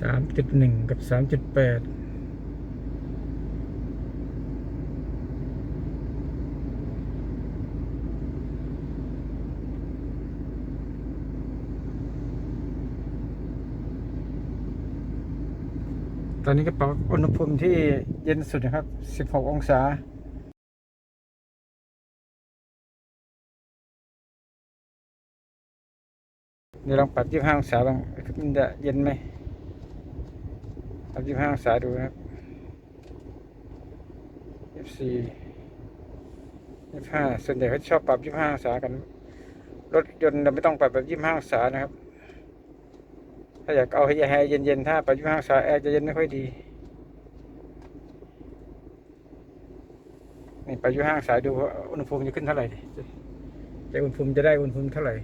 สามจุดหนึ่งกับสามจุดแปดตอนนี้ก็ปรับอุณหภูมิที่เย็นสุดนะครับ 16 องศา เดี๋ยวลองปรับ 25 องศาบ้างมันจะเย็นไหม ปรับ25องศาดูนะครับ24 25ส่วนใหญ่เขาชอบปรับ 25 องศากัน รถยนต์เราไม่ต้องปรับแบบ 25 องศานะครับ ถ้าอยากเอาให้แอร์เย็นๆ ถ้าปรับ 25 องศาแอร์จะเย็นไม่ค่อยดี นี่ปรับ 25 องศาดูว่าอุณหภูมิจะขึ้นเท่าไหร่จะอุณหภูมิจะได้อุณหภูมิเท่าไหร่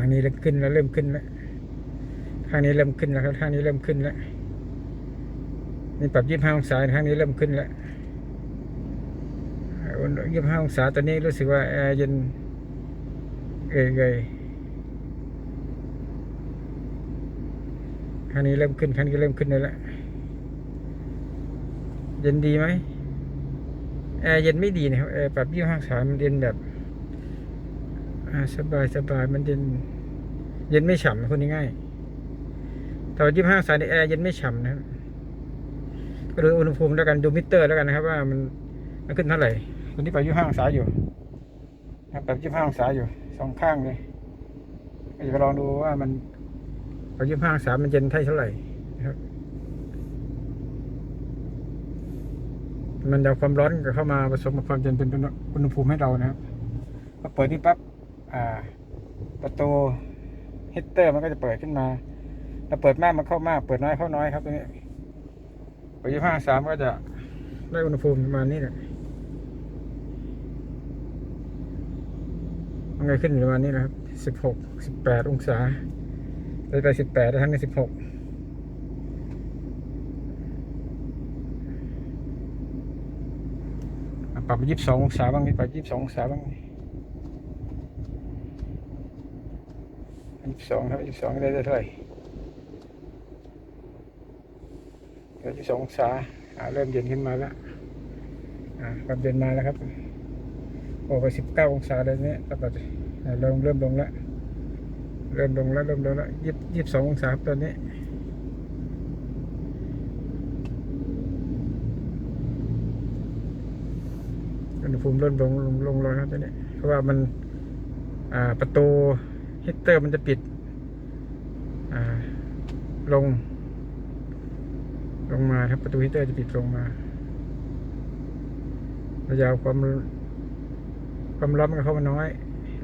างนี้เริ่มขึ้นแล้วเริ่มขึ้นแล้วทางนี้เริ่มขึ้นแล้วครับทางนี้เริ่มขึ้นแล้วนี่ปรับยี่สิบห้าองศาทางนี้เริ่มขึ้นแล้วยี่สิบห้าองศาตอนนี้รู้สึกว่าแอร์เย็นเอ่ยเอ่ยทางนี้เริ่มขึ้นทางนี้เริ่มขึ้นเลยแล้วเย็นดีไหมแอร์เย็นไม่ดีนะครับแอร์ปรับยี่สิบห้าองศามันเย็นแบบ อ่าสบายสบายมันเย็น เย็นไม่ฉ่ำพูดง่ายแต่ว่ายี่ห้าองศาในแอร์เย็นไม่ฉ่ำนะครับก็ดูอุณหภูมิแล้วกันดูมิเตอร์แล้วกันนะครับ ว่ามันมันขึ้นเท่าไหร่ตอนนี้ไปยี่ห้าองศาอยู่นะแบบยี่ห้าองศาอยู่สองข้างเลยก็จะลองดูว่ามันพอยี่ห้าองศามันเย็นเท่าไหร่นะครับมันเอาความร้อนเข้ามาผสมกับความเย็นเป็นอุณหภูมิให้เรานะครับพอเปิดนี่ปั๊บ ประตูฮีตเตอร์มันก็จะเปิดขึ้นมาถ้าเปิดมากมันเข้ามาก เปิดน้อยเข้าน้อยครับตรงนี้เปิดยี่ห้าสามก็จะได้อุณหภูมิประมาณนี้แหละมันไงขึ้นประมาณนี้นะครับสิบหกสิบแปดองศาเลยไปสิบแปดแล้ทั้งนี้สิบหกปรับไปยี่สิบสององศาบ้างนี่ปรับยี่สิบสององศาบ้าง ยี่สิบสองครับยี่สิบสองได้เท่าไหร่เดี๋ยวยี่สิบสององศาอ่าเริ่มเย็นขึ้นมาแล้วอ่าความเย็นมาแล้วครับโอ้ไปสิบเก้าองศาเลยเนี่ยแล้วก็อ่าเริ่มเริ่มลงแล้วเริ่มลงแล้วเริ่มลงแล้วยี่ยี่สิบสององศาครับตอนนี้อุณหภูมิเริ่มลงลงลงแล้วครับตอนนี้เพราะว่ามันอ่าประตู ฮีตเตอร์มันจะปิดลง ลงมาครับประตูฮีตเตอร์จะปิดลงมาเราจะเอาความความร้อนมันเข้ามาน้อย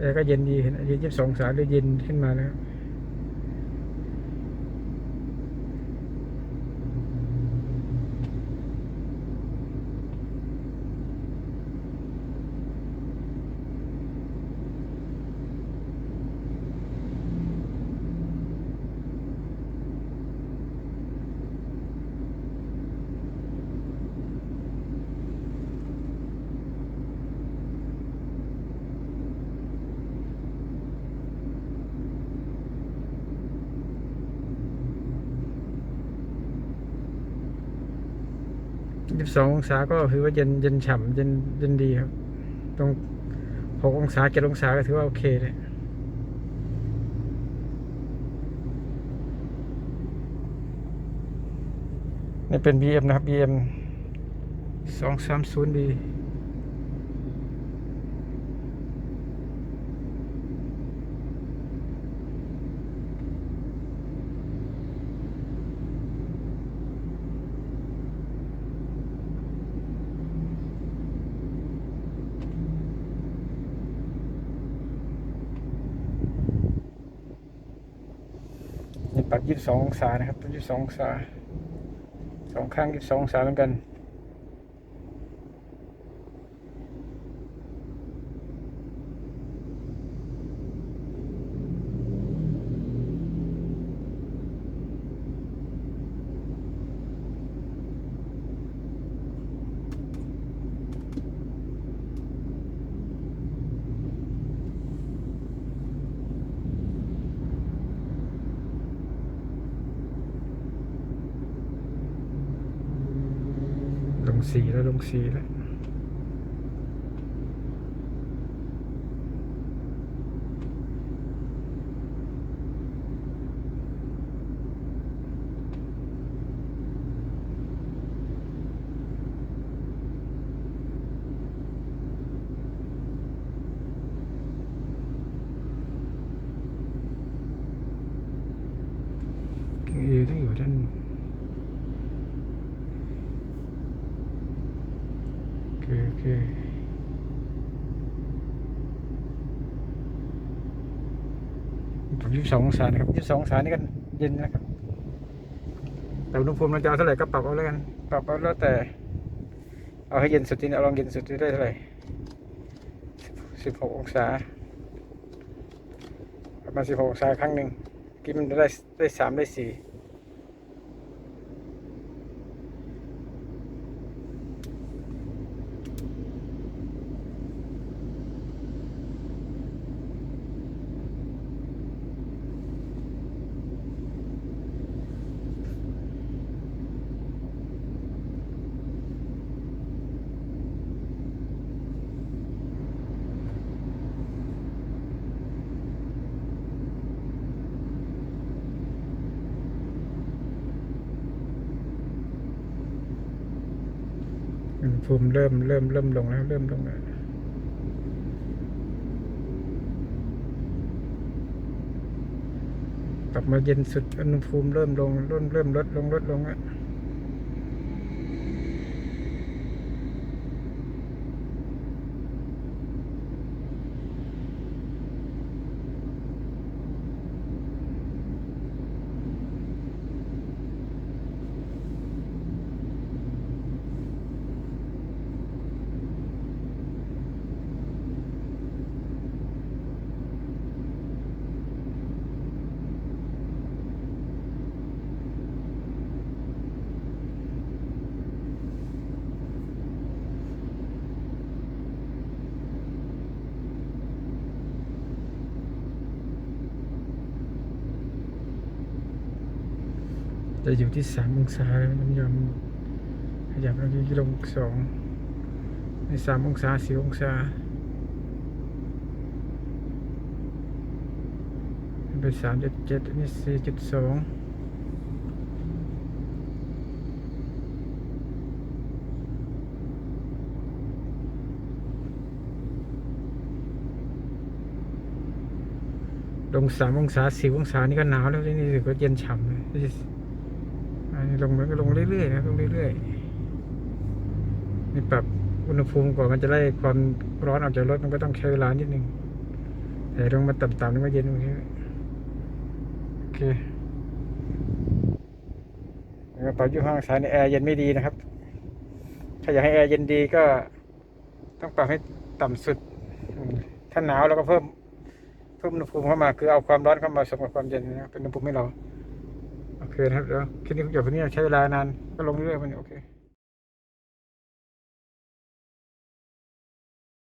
แล้วก็เย็นดีเห็นเย็นยี่สิบสององศาหรือเย็นขึ้นมาแล้ว ยี่สิบสององศาก็ถือว่าเย็นเย็นฉ่ำเย็นเย็นดีครับ ตรงหกองศาเจ็ดองศาก็ถือว่าโอเคเลยนี่เป็น BM นะครับ BM สอ ยี่สิบสององศานะครับยี่สิบสององศาสองข้างยี่สิบสององศาเหมือนกัน สีแล้วลงสีแล้ว เอต้องอยู่ด้านโอเคโอเค ผมยี่สิบสององศานะครับยี่สิบสององศานี่ก็เย็นนะครับ แต่อุณหภูมิเราจะเอาเท่าไหร่ก็ปรับเอาแล้วกัน ปรับเอาแล้วแต่ เอาให้เย็นสุดที่เอาลองเย็นสุดที่ได้เท่าไหร่สิบหกองศาประมาณสิบหกองศาครั้งหนึ่งเมื่อกี้มันได้ได้สามได้สี่ ภูมิเริ่มเริ่มเริ่มลงแล้ว เริ่มลงแล้วกลับมาเย็นสุดอุณหภูมิเริ่มลงเริ่มเริ่มลดลงลดลงแล้ว จะอยู่ที่สามองศาแล้วมันยอมขยับแล้วที่ลงสองในสามองศาสี่องศาเป็นสามจุดเจ็ดอันนี้สี่จุดสองลงสามองศาสี่องศานี่ก็หนาวแล้วนี่ถือว่าเย็นฉ่ำเลย ลงมันก็ลงเรื่อยๆนะลงเรื่อยๆนี่ปรับอุณหภูมิกว่ามันจะไล่ความร้อนออกจากรถมันก็ต้องใช้เวลานิดนึงแต่ลงมาต่ำๆนี่ก็เย็นโอเคโอเคแล้วปรับอยู่ห้องสายในแอร์เย็นไม่ดีนะครับ ถ้าอยากให้แอร์เย็นดีก็ต้องปรับให้ต่ำสุด ถ้าหนาวเราก็เพิ่มเพิ่มอุณหภูมิเข้ามา คือเอาความร้อนเข้ามาสมกับความเย็นนะเป็นอุณหภูมิให้เรา เคนะครับเดี๋ยวคลิปนี้ผมจบแค่นี้ใช้เวลานานก็ลงเรื่อยๆมันโอเค